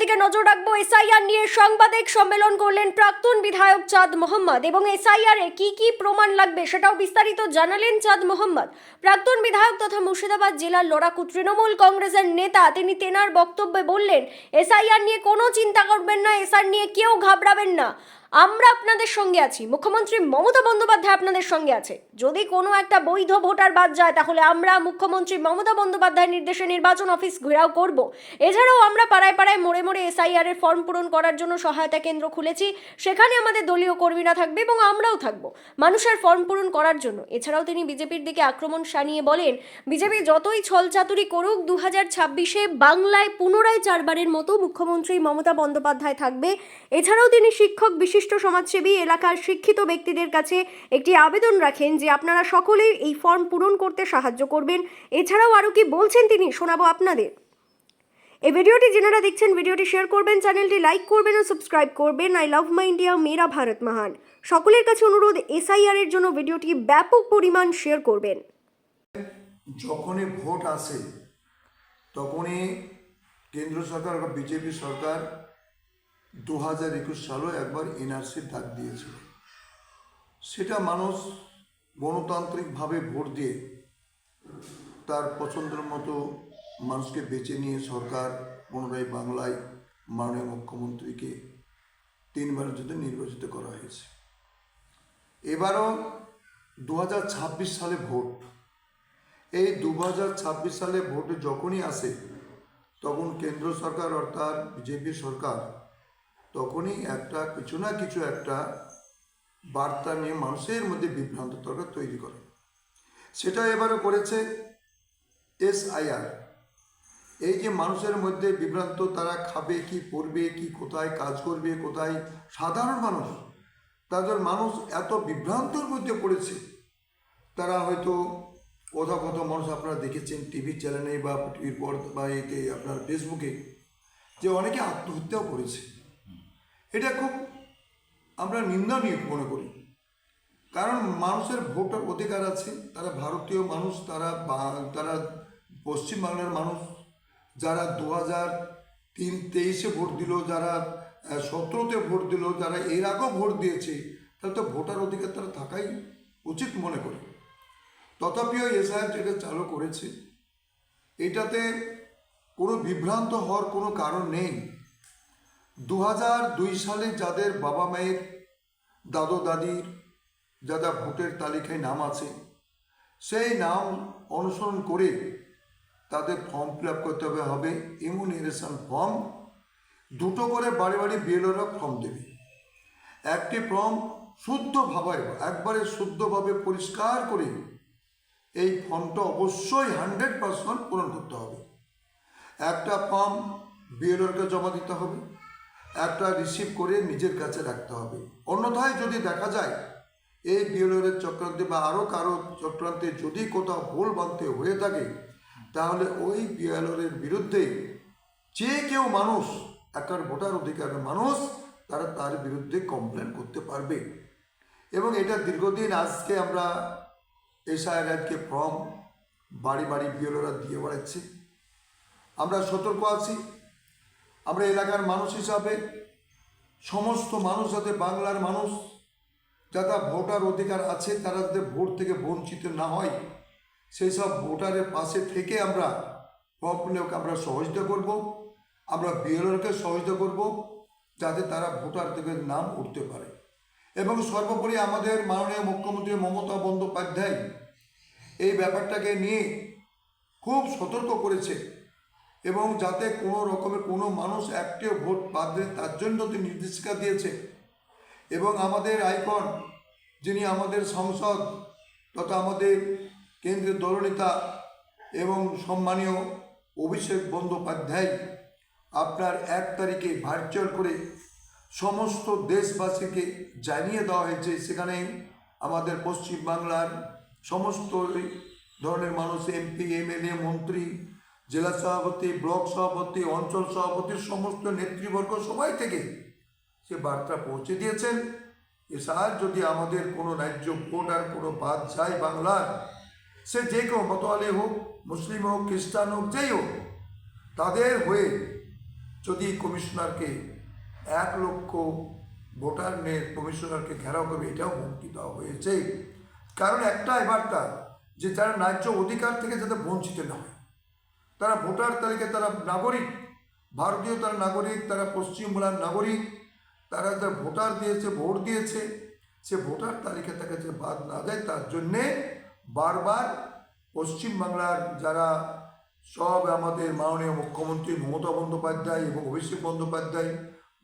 দিকে নজর রাখব। এসআইআর নিয়ে সাংবাদিক সম্মেলন করলেন প্রাক্তন বিধায়ক চাঁদ মোহাম্মদ এবং এসআইআর এ কি কি প্রমাণ লাগবে সেটাও বিস্তারিত জানালেন চাঁদ মোহাম্মদ। প্রাক্তন বিধায়ক তথা মুর্শিদাবাদ জেলার লড়াকু তৃণমূল কংগ্রেসের নেতা তিনি তেনার বক্তব্যে বললেন, এসআইআর নিয়ে কোনো চিন্তা করবেন না এসআর নিয়ে কেউ ঘাবড়াবেন না। আমরা আপনাদের সঙ্গে আছি। মুখ্যমন্ত্রী মমতা বন্দ্যোপাধ্যায় আপনাদের সঙ্গে আছে। যদি কোনো একটা বৈধ ভোটার বাদ যায়, তাহলে আমরা মুখ্যমন্ত্রী মমতা বন্দ্যোপাধ্যায়ের নির্দেশে নির্বাচন অফিস ঘেরাও করব। এছাড়াও আমরা পাড়ায় পাড়ায় মোড়ে মোড়ে এসআইআর এর ফর্ম পূরণ করার জন্য সহায়তা কেন্দ্র খুলেছি। সেখানে আমাদের দলীয় কর্মীরা থাকবে এবং আমরাও থাকব। মানুষের ফর্ম পূরণ করার জন্য। এছাড়াও তিনি বিজেপির দিকে আক্রমণ সানিয়ে বলেন, বিজেপি যতই ছলচাতুরি করুক দু হাজার ছাব্বিশে বাংলায় পুনরায় চারবারের মতো মুখ্যমন্ত্রী মমতা বন্দ্যোপাধ্যায় থাকবে। এছাড়াও তিনি শিক্ষক বিশিষ্ট সমাজসেবী এলাকার শিক্ষিত ব্যক্তিদের কাছে একটি আবেদন রাখেন যে আপনারা সকলেই এই ফর্ম পূরণ করতে সাহায্য করবেন। এছাড়াও আরও কি বলছেন তিনি শোনাবো আপনাদের। এই ভিডিওটি যারা দেখছেন, ভিডিওটি শেয়ার করবেন, চ্যানেলটি লাইক করবেন ও সাবস্ক্রাইব করবেন। আই লাভ মাই ইন্ডিয়া, মেরা ভারত মহান। সকলের কাছে অনুরোধ, এসআইআর এর জন্য ভিডিওটি ব্যাপক পরিমাণ শেয়ার করবেন। যখনই ভোট আসে, তখনই কেন্দ্র সরকার বা বিজেপি সরকার দু হাজার একুশ সালেও একবার এনআরসির ডাক দিয়েছিল। সেটা মানুষ গণতান্ত্রিকভাবে ভোট দিয়ে তার পছন্দের মতো মানুষকে বেছে নিয়ে সরকার পুনরায় বাংলায় মাননীয় মুখ্যমন্ত্রীকে তিনবারের জন্য নির্বাচিত করা হয়েছে। এবারও দু হাজার ছাব্বিশ সালে ভোট। এই দু হাজার ছাব্বিশ সালে ভোটে যখনই আসে, তখন কেন্দ্র সরকার অর্থাৎ বিজেপি সরকার তখনই একটা কিছু না কিছু একটা বার্তা নিয়ে মানুষের মধ্যে বিভ্রান্ত তরকা তৈরি করে। সেটা এবারও করেছে এসআইআর। এই যে মানুষের মধ্যে বিভ্রান্ত, তারা খাবে কি পড়বে, কি কোথায় কাজ করবে, কোথায় সাধারণ মানুষ, তাদের মানুষ এত বিভ্রান্তর মধ্যে পড়েছে। তারা হয়তো কোথাও কোথাও মানুষ আপনারা দেখেছেন টিভি চ্যানেলে বা টিভির পর বা এতে আপনার ফেসবুকে যে অনেকে আত্মহত্যাও করেছে। এটা খুব আমরা নিন্দনীয় মনে করি। কারণ মানুষের ভোটার অধিকার আছে, তারা ভারতীয় মানুষ, তারা তারা পশ্চিমবাংলার মানুষ। যারা দু হাজার তিন তেইশে ভোট দিল, যারা সতেরোতে ভোট দিল, যারা এর আগেও ভোট দিয়েছে, তাহলে তো ভোটার অধিকার তারা থাকাই উচিত মনে করি। তথাপিও এসআইআর যেটা চালু করেছে, এটাতে কোনো বিভ্রান্ত হওয়ার কোনো কারণ নেই। দু সালে যাদের বাবা মায়ের দাদু দাদির যারা ভোটের তালিকায় নাম আছে, সেই নাম অনুসরণ করে তাদের ফর্ম ফিল আপ করতে হবে হবে ইমিউনাইজেশন ফর্ম। দুটো করে বাড়ি বাড়ি বিএলওরা ফর্ম দেবে। একটি ফর্ম শুদ্ধভাবে, একবারে শুদ্ধভাবে পরিষ্কার করে এই ফর্মটা অবশ্যই হান্ড্রেড পার্সেন্ট পূরণ করতে হবে। একটা ফর্ম বিএলওরকে জমা দিতে হবে একটা রিসিভ করে নিজের কাছে রাখতে হবে। অন্যথায় যদি দেখা যায়, এই বিএলওরের চক্রান্তে বা আরও কারও চক্রান্তে যদি কোথাও ভুল বানতে হয়ে থাকে, তাহলে ওই বিএলওরের বিরুদ্ধে যে কেউ মানুষ একটা ভোটার অধিকারের মানুষ, তারা তার বিরুদ্ধে কমপ্লেন করতে পারবে। এবং এটা দীর্ঘদিন আজকে আমরা এসআইআরকে ফর্ম বাড়ি বাড়ি বিএলওরা দিয়ে বেড়াচ্ছে। আমরা সতর্ক আছি। আমরা এলাকার মানুষ হিসাবে, সমস্ত মানুষ যাতে বাংলার মানুষ যারা ভোটার অধিকার আছে, তারা যাতে ভোট থেকে বঞ্চিত না হয়, সেই সব ভোটারের পাশে থেকে আমরা ফর্মগুলোকে আমরা সহযোগিতা করব, আমরা বিএলওকে সহযোগিতা করব, যাতে তারা ভোটার থেকে নাম উঠতে পারে। এবং সর্বোপরি আমাদের মাননীয় মুখ্যমন্ত্রী মমতা বন্দ্যোপাধ্যায় এই ব্যাপারটাকে নিয়ে খুব সতর্ক করেছে। এবং যাতে কোনো রকমের কোনো মানুষ একটিও ভোট বাদ দেয়, তার জন্য তিনি নির্দেশিকা দিয়েছে এবং আমাদের আইকন, যিনি আমাদের সংসদ তথা আমাদের কেন্দ্রীয় দলনেতা এবং সম্মানীয় অভিষেক বন্দ্যোপাধ্যায়, আপনার এক তারিখে ভার্চুয়াল করে সমস্ত দেশবাসীকে জানিয়ে দেওয়া হয়েছে। সেখানে আমাদের পশ্চিমবাংলার সমস্ত ধরনের মানুষ, এমপি, এমএলএ, মন্ত্রী জেলা সভাপতি, ব্লক সভাপতি, অঞ্চল সভাপতি, সমস্ত নেতৃবর্গ সবাই থেকে সে বার্তা পৌঁছে দিয়েছেন। এছাড়া যদি আমাদের কোনো রাজ্য ভোট আর কোনো বাদ যায় বাংলার, সে যে কেউ মতোয়ালি হোক, মুসলিম হোক, খ্রিস্টান হোক, যেই হোক, তাদের হয়ে যদি কমিশনারকে এক লক্ষ ভোটার নিয়ে কমিশনারকে ঘেরাও করবে, এটাও হুমকি দেওয়া হয়েছে। কারণ একটাই বার্তা, যে যারা ন্যায্য অধিকার থেকে যাতে বঞ্চিত না হয়। তারা ভোটার তালিকায় তারা নাগরিক, ভারতীয় তারা নাগরিক, তারা পশ্চিমবাংলার নাগরিক, তারা যারা ভোটার দিয়েছে, ভোট দিয়েছে, সে ভোটার তালিকা থেকে যে বাদ না যায়, তার জন্যে বারবার পশ্চিমবাংলার যারা সব আমাদের মাননীয় মুখ্যমন্ত্রী মমতা বন্দ্যোপাধ্যায় এবং অভিষেক বন্দ্যোপাধ্যায়,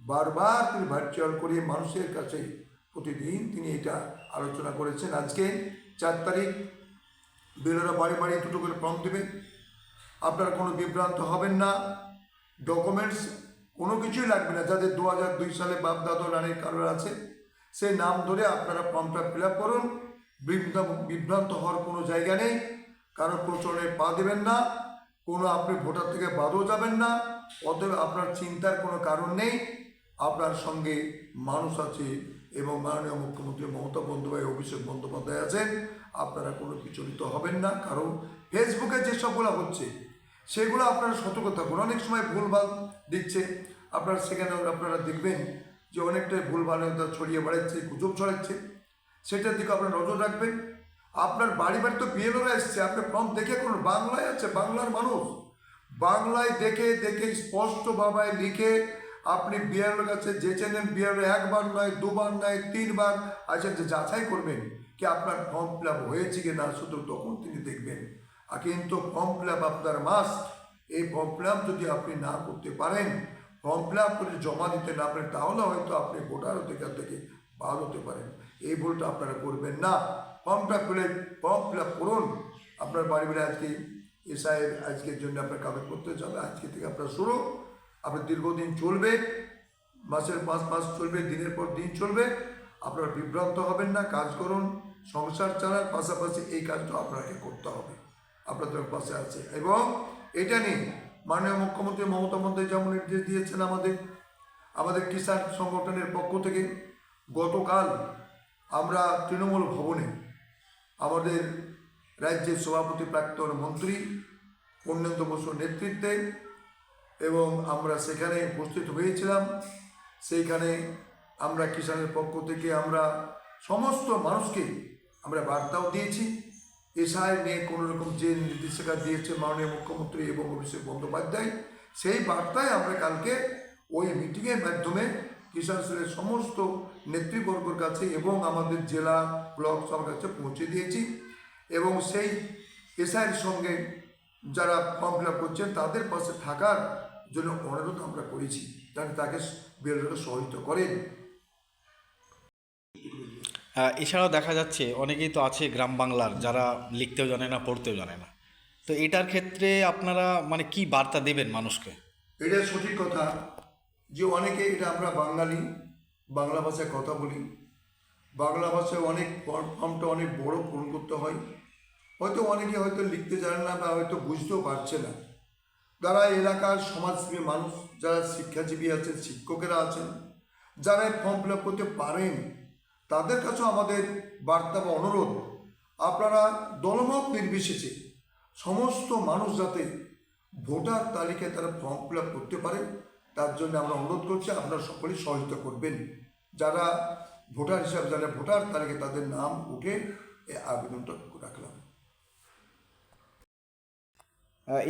বারবার তিনি ভার্চুয়াল করে মানুষের কাছে প্রতিদিন তিনি এটা আলোচনা করেছেন। আজকে চার তারিখ বেরোরা বাড়ি বাড়ি দুটো করে ফর্ম দেবে। আপনারা কোনো বিভ্রান্ত হবেন না। ডকুমেন্টস কোনো কিছুই লাগবে না। যাদের দু হাজার দুই সালে বাপ দাদু রানীর কারোর আছে, সেই নাম ধরে আপনারা ফর্মটা ফিল আপ করুন। বিভ্রান্ত হওয়ার কোনো জায়গা নেই। কারও প্রচলনে পা দেবেন না। কোনো আপনি ভোটার থেকে বাদও যাবেন না। অতএব আপনার চিন্তার কোনো কারণ নেই। আপনার সঙ্গে মানুষ আছে এবং মাননীয় মুখ্যমন্ত্রী মমতা বন্দ্যোপাধ্যায়, অভিষেক বন্দ্যোপাধ্যায় আছেন। আপনারা কোনো বিচলিত হবেন না। কারণ ফেসবুকে যে যেসবগুলো হচ্ছে সেগুলো আপনারা সতর্ক থাকুন। অনেক সময় ভুলভাল দিচ্ছে। আপনারা সেখানে আপনারা দেখবেন যে অনেকটাই ভুলভাল ছড়িয়ে বেড়াচ্ছে গুজব ছড়াচ্ছে। সেটার দিকে আপনারা নজর রাখবেন। আপনার বাড়ি বাড়ি তো বিএলওরা এসছে। আপনি ফর্ম দেখে করুন। বাংলায় আছে, বাংলার মানুষ। বাংলায় দেখে দেখে স্পষ্ট স্পষ্টভাবে লিখে আপনি বিএলওর কাছে যেচে নেন। বিএলও একবার নয়, দুবার নয়, তিনবার আচ্ছা যে যাচাই করবেন কি আপনার ফর্ম ফিল হয়েছে কি না শুধু তখন তিনি দেখবেন। কিন্তু ফর্ম ফিল আপ আপনার মাস এই ফর্ম ফিল আপ যদি আপনি না করতে পারেন, ফর্ম ফিল আপ করে জমা দিতে না পারেন, তাহলে হয়তো আপনি ভোটার অধিকার থেকে বাদ হতে পারেন। এই ভুলটা আপনারা করবেন না। ফর্মটা ফিলে ফর্ম ফিল আপ করুন। আপনার বাড়ি বাড়ি আজকে এসআইয়ের আজকের জন্য আপনার কাগজপত্র যাবে, আজকে থেকে আপনার শুরু। আপনার দীর্ঘদিন চলবে, মাসের পাঁচ মাস চলবে, দিনের পর দিন চলবে। আপনারা বিভ্রান্ত হবেন না, কাজ করুন। সংসার চালার পাশাপাশি এই কাজটা আপনাকে করতে হবে। আপনাদের পাশে আছে। এবং এটা নিয়ে মাননীয় মুখ্যমন্ত্রী মমতা বন্দ্যোপাধ্যায় যেমন নির্দেশ দিয়েছেন আমাদের আমাদের কিষাণ সংগঠনের পক্ষ থেকে, গতকাল আমরা তৃণমূল ভবনে আমাদের রাজ্যের সভাপতি প্রাক্তন মন্ত্রী পূর্ণেন্দু বসুর নেতৃত্বে এবং আমরা সেখানে উপস্থিত হয়েছিলাম। সেইখানে আমরা কিষাণের পক্ষ থেকে আমরা সমস্ত মানুষকে আমরা বার্তাও দিয়েছি। এসআই নিয়ে কোনো রকম যে নির্দেশিকা দিয়েছে মাননীয় মুখ্যমন্ত্রী এবং অভিষেক বন্দ্যোপাধ্যায়, সেই বার্তায় আমরা কালকে ওই মিটিংয়ের মাধ্যমে কিষাণ সেলের সমস্ত নেতৃবর্গর কাছে এবং আমাদের জেলা ব্লক সবার কাছে পৌঁছে দিয়েছি। এবং সেই এসআইয়ের সঙ্গে যারা ফর্ম ফিল করছেন, তাদের পাশে থাকার জন্য অনুরোধ আমরা করেছি, যাতে তাকে বেরোতে সহায়তা করেন। এছাড়াও দেখা যাচ্ছে অনেকেই তো আছে গ্রাম বাংলার, যারা লিখতেও জানে না, পড়তেও জানে না। তো এটার ক্ষেত্রে আপনারা মানে কি বার্তা দেবেন মানুষকে? এটা সঠিক কথা যে অনেকে এটা আমরা বাঙালি, বাংলা ভাষায় কথা বলি। বাংলা ভাষায় অনেক ফর্ম- ফর্মটা অনেক বড় পূরণ করতে হয়। হয়তো অনেকে হয়তো লিখতে জানে না বা হয়তো বুঝতেও পারছে না। যারা এলাকার সমাজসেবী মানুষ, যারা শিক্ষাজীবী আছেন, শিক্ষকেরা আছেন, যারা ফর্ম ফিল আপ করতে পারেন তাদের কাছেও আমাদের বার্তা বা অনুরোধ আপনারা দলমত নির্বিশেষে সমস্ত মানুষ যাতে ভোটার তালিকায় তারা ফর্ম ফিল করতে পারে তার জন্য আমরা অনুরোধ করছি আপনারা সকলেই সহযোগিতা করবেন। যারা ভোটার হিসাবে যারা ভোটার তালিকায় তাদের নাম উঠে এই আবেদনটা রাখলাম।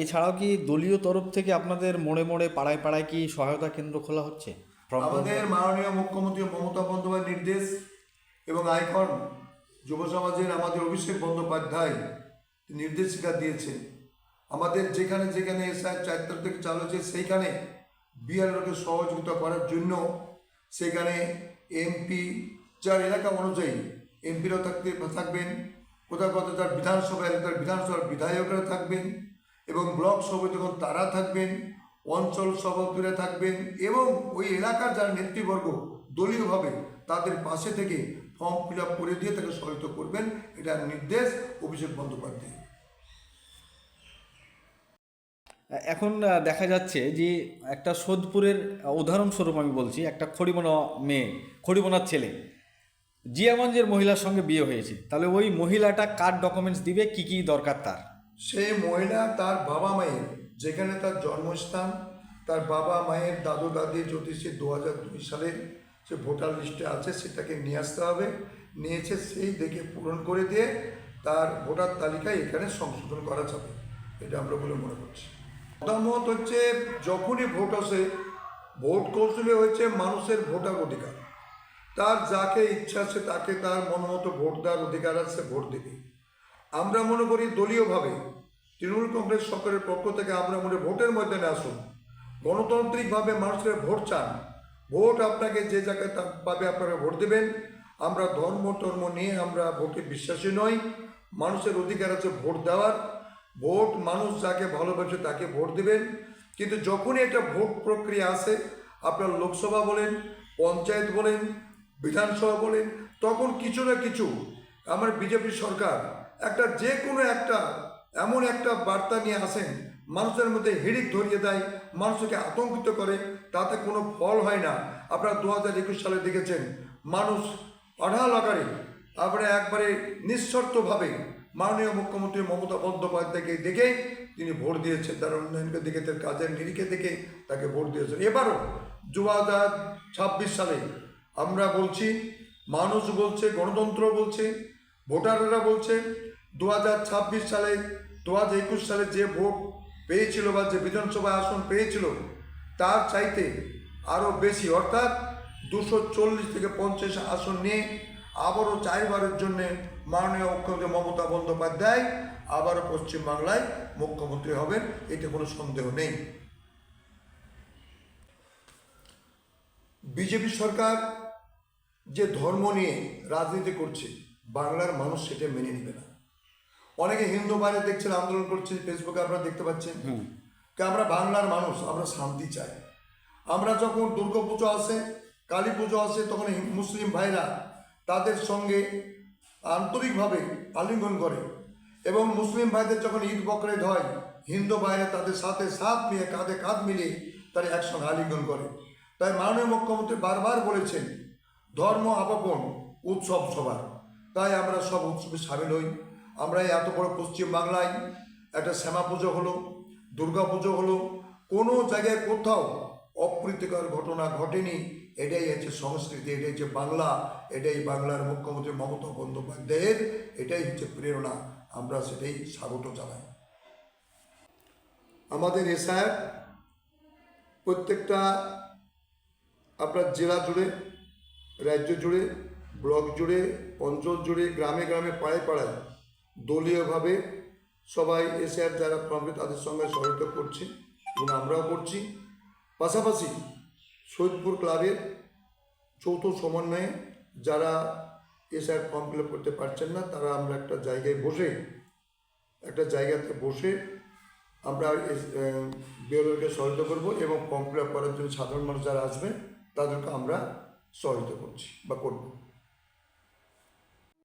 এছাড়াও কি দলীয় তরফ থেকে আপনাদের মোড়ে মোড়ে পাড়ায় পাড়ায় কি সহায়তা কেন্দ্র খোলা হচ্ছে? আমাদের মাননীয় মুখ্যমন্ত্রী মমতা বন্দ্যোপাধ্যায়ের নির্দেশ এবং আইকন যুব সমাজের আমাদের অভিষেক বন্দ্যোপাধ্যায় নির্দেশিকা দিয়েছেন। আমাদের যেখানে যেখানে এসআই চার তারিখ থেকে চালু হচ্ছে সেইখানে বিআরওকে সহযোগিতা করার জন্য সেখানে এমপি যার এলাকা অনুযায়ী এমপিরাও থাকতে থাকবেন, কোথাও কোথাও তার বিধানসভা এলাকার বিধানসভার বিধায়করা থাকবেন এবং ব্লক সভাপতিগণ তারা থাকবেন, অঞ্চল সভাপতিরা থাকবেন এবং ওই এলাকার যারা নেতৃবর্গ দলীয়ভাবে তাদের পাশে থেকে ফর্ম ফিল আপ করে দিয়ে তাকে সহায়তা করবেন এটা নির্দেশ অভিষেক বন্দ্যোপাধ্যায় এখন দেখা যাচ্ছে যে একটা সোদপুরের উদাহরণস্বরূপ আমি বলছি একটা খড়িবোনা মেয়ে খড়িবোনার ছেলে জিয়াগঞ্জের মহিলার সঙ্গে বিয়ে হয়েছে। তাহলে ওই মহিলাটা কার ডকুমেন্টস দিবে কি কি দরকার তার? সেই মহিলা তার বাবা মায়ের যেখানে তার জন্মস্থান তার বাবা মায়ের দাদু দাদি সে দু হাজার দুই সালের যে ভোটার লিস্টে আছে সেটাকে নিয়ে আসতে হবে। নিয়েছে সেই দেখে পূরণ করে দিয়ে তার ভোটার তালিকায় এখানে সংশোধন করা যাবে। এটা আমরা বলে মনে করছি। মতামত হচ্ছে যখনই ভোট আসে, ভোট কৌশলে হচ্ছে মানুষের ভোটার অধিকার তার যাকে ইচ্ছা আছে তাকে তার মনোমতো ভোট দেওয়ার অধিকার আছে, ভোট দেবে। আমরা মনে করি দলীয়ভাবে তৃণমূল কংগ্রেস সরকারের পক্ষ থেকে আমরা মনে ভোটের ময়দানে আসুন। গণতান্ত্রিকভাবে মানুষের ভোট চান। ভোট আপনাকে যে জায়গায় পাবে আপনারা ভোট দেবেন। আমরা ধর্ম, টর্ম নিয়ে আমরা ভোটে বিশ্বাসী নই। মানুষের অধিকার আছে ভোট দেওয়ার। ভোট মানুষ যাকে ভালোবাসে তাকে ভোট দেবেন। কিন্তু যখনই একটা ভোট প্রক্রিয়া আসে, আপনার লোকসভা বলেন, পঞ্চায়েত বলেন, বিধানসভা বলেন, তখন কিছু না কিছু আমার বিজেপি সরকার একটা যে কোনো একটা এমন একটা বার্তা নিয়ে আসেন মানুষের মধ্যে হিড়িক ধরিয়ে দেয়, মানুষকে আতঙ্কিত করে, তাতে কোনো ফল হয় না। আপনারা দু হাজার একুশ সালে দেখেছেন, মানুষ অঢাল আকারে, তারপরে একবারে নিঃশর্তভাবে মাননীয় মুখ্যমন্ত্রী মমতা বন্দ্যোপাধ্যায়কে দেখে তিনি ভোট দিয়েছেন, তার উন্নয়নকে দেখে, তার কাজের নিরিখে দেখে তাকে ভোট দিয়েছেন। এবারও দু হাজার ছাব্বিশ সালে আমরা বলছি, মানুষ বলছে, গণতন্ত্র বলছে, ভোটাররা বলছে দু হাজার ছাব্বিশ সালে দু হাজার একুশ সালে যে ভোট পেয়েছিল বা যে বিধানসভা আসন পেয়েছিল, তার চাইতে আরও বেশি, অর্থাৎ দুশো চল্লিশ থেকে পঞ্চাশ আসন নিয়ে আবারও চারবারের জন্য মাননীয় মুখ্যমন্ত্রী মমতা বন্দ্যোপাধ্যায় আবারও পশ্চিমবাংলায় মুখ্যমন্ত্রী হবেন, এতে কোনো সন্দেহ নেই। বিজেপি সরকার যে ধর্ম নিয়ে রাজনীতি করছে, বাংলার মানুষ সেটা মেনে নেবে না। অনেকে হিন্দু বাইরে দেখছেন আন্দোলন করছে ফেসবুকে আপনারা দেখতে পাচ্ছেন। আমরা বাংলার মানুষ আমরা শান্তি চাই। আমরা যখন দুর্গা পুজো আসে কালী পুজো আসে তখন মুসলিম ভাইরা তাদের সঙ্গে আন্তরিকভাবে আলিঙ্গন করে এবং মুসলিম ভাইদের যখন ঈদ বকরেদ হয় হিন্দু ভাইরা তাদের সাথে সাথ নিয়ে কাঁধে কাঁধ মিলিয়ে তারা একসঙ্গে আলিঙ্গন করে। তাই মাননীয় মুখ্যমন্ত্রী বারবার বলেছেন ধর্ম আপাপন উৎসব সবার। তাই আমরা সব উৎসবে সামিল হই। আমরা এত বড় পশ্চিম বাংলায় একটা শ্যামা পুজো হলো, দুর্গা পুজো হলো, কোনো জায়গায় কোথাও অপ্রীতিকর ঘটনা ঘটেনি। এটাই হচ্ছে সংস্কৃতি, এটাই হচ্ছে বাংলা, এটাই বাংলার মুখ্যমন্ত্রী মমতা বন্দ্যোপাধ্যায়ের, এটাই হচ্ছে প্রেরণা। আমরা সেটাই স্বাগত জানাই। আমাদের এসআর প্রত্যেকটা আপনার জেলা জুড়ে, রাজ্য জুড়ে, ব্লক জুড়ে, অঞ্চল জুড়ে, গ্রামে গ্রামে, পাড়ায় পাড়ায় দলীয়ভাবে সবাই এসে আর যারা ফর্মে তাদের সঙ্গে সহায়তা করছে এবং আমরাও করছি। পাশাপাশি সৈয়দপুর ক্লাবের যৌথ সমন্বয়ে যারা এসআর ফর্ম ফিল করতে পারছেন না, তারা আমরা একটা জায়গায় বসে, একটা জায়গাতে বসে আমরা বিএলওকে সহায়তা করব এবং ফর্ম ফিল করার জন্য সাধারণ মানুষ যারা আসবে, তাদেরকে আমরা সহায়তা করছি বা করব।